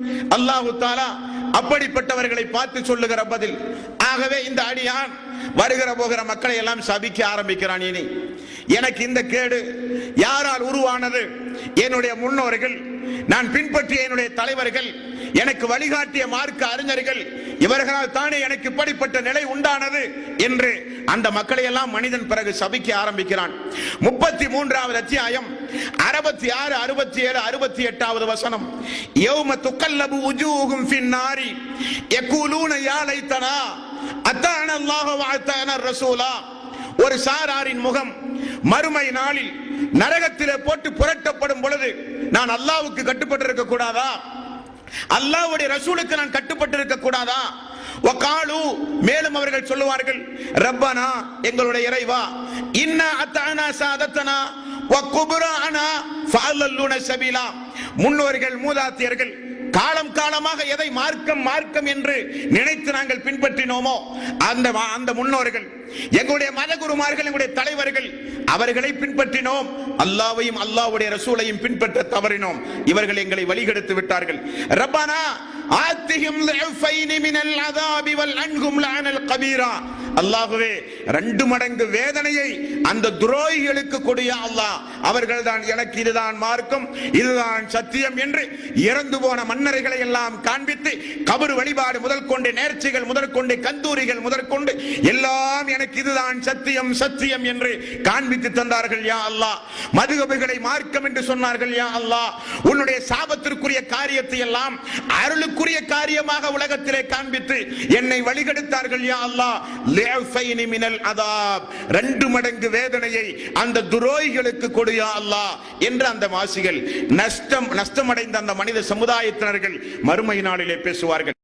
அல்லாஹு தாலா அப்படிப்பட்டவர்களை பார்த்து சொல்லுகிற பதில். ஆகவே இந்த அடியான் வருகிற போகிற மக்களை எல்லாம் சபிக்க ஆரம்பிக்கிறான் இனி. எனக்கு இந்த கேடு யாரால் உருவானது? என்னுடைய முன்னோர்கள் நான் பின்பற்றிய என்னுடைய தலைவர்கள் எனக்கு வழிகாட்டிய மார்க்க அறிஞர்கள் இவர்களால் தானே எனக்கு இப்படிப்பட்ட நிலை உண்டானது என்று அந்த மக்களை எல்லாம் மனிதன் பிறகு சபிக்க ஆரம்பிக்கிறான். முப்பத்தி மூன்றாவது அத்தியாயம் அறுபத்தி ஆறு அறுபத்தி ஏழு அறுபத்தி எட்டாவது வசனம். யௌம துக்கல்லபு உஜூகும் ஃபின்னாரி யகூலூன யா லைத்தனா அத்தான அல்லாஹ் வ ரசூலா. ஒரு சாராரின் முகம் மறுமை நாளில் நரகத்திலே போட்டு புரட்டப்படும் பொழுது நான் அல்லாவுக்கு கட்டுப்பட்டு இருக்க கூடாதா? அல்லாஹ்வுடைய ரசூலுக்கு நான் கட்டுப்பட்டிருக்க கூடாதா? வகாலு மேலும் அவர்கள் சொல்லுவார்கள் ரப்பனா எங்களுடைய இறைவா இன்னா அத்தானா சாதத்தனா குபுரானா ஃபாலல்லூன சபீலா. முன்னோர்கள் மூதாத்தியர்கள் காலம் காலமாக எதை மார்க்கம் மார்க்கம் என்று நினைத்து நாங்கள் பின்பற்றினோமோ அந்த அந்த முன்னோர்கள் எங்களுடைய மதகுருமார்கள் எங்களுடைய தலைவர்கள் அவர்களை பின்பற்றினோம். அல்லாவையும் அல்லாவுடைய ரசூலையும் பின்பற்ற தவறினோம். இவர்கள் எங்களை வழிகெடுத்து விட்டார்கள். ரப்பானா ஆத்திஹிம் லிஃபைனி மினல் அதாபி வல் அன்ஹும் லஅனல் கபீரா. அல்லாஹ்வே ரெண்டு மடங்கு வேதனையை அந்த துரோகிகளுக்கு கொடிய அல்லாஹ். அவர்கள் தான் எனக்கு இதுதான் மார்க்கம் இதுதான் சத்தியம் என்று இறந்து போன மன்னரைகளை எல்லாம் காண்பித்து கபரு வழிபாடு முதல் கொண்டு நேர்ச்சிகள் முதற்கொண்டு கந்தூரிகள் முதற்கொண்டு எல்லாம் எனக்கு இதுதான் சத்தியம் சத்தியம் என்று காண்பித்து தந்தார்கள் யா அல்லாஹ். மதுகபுகளை மார்க்கம் என்று சொன்னார்கள் யா அல்லாஹ். உன்னுடைய சாபத்திற்குரிய காரியத்தை எல்லாம் அருளுக்குரிய காரியமாக உலகத்திலே காண்பித்து என்னை வழிகெடுத்தார்கள் யா அல்லாஹ். அதாப். ரெண்டு மடங்கு வேதனையை அந்த துரோகிகளுக்கு கொடுயா அல்லாஹ் என்று அந்த வாசிகள். நஷ்டம் நஷ்டமடைந்த அந்த மனித சமுதாயத்தினர்கள் மறுமை நாளிலே பேசுவார்கள்.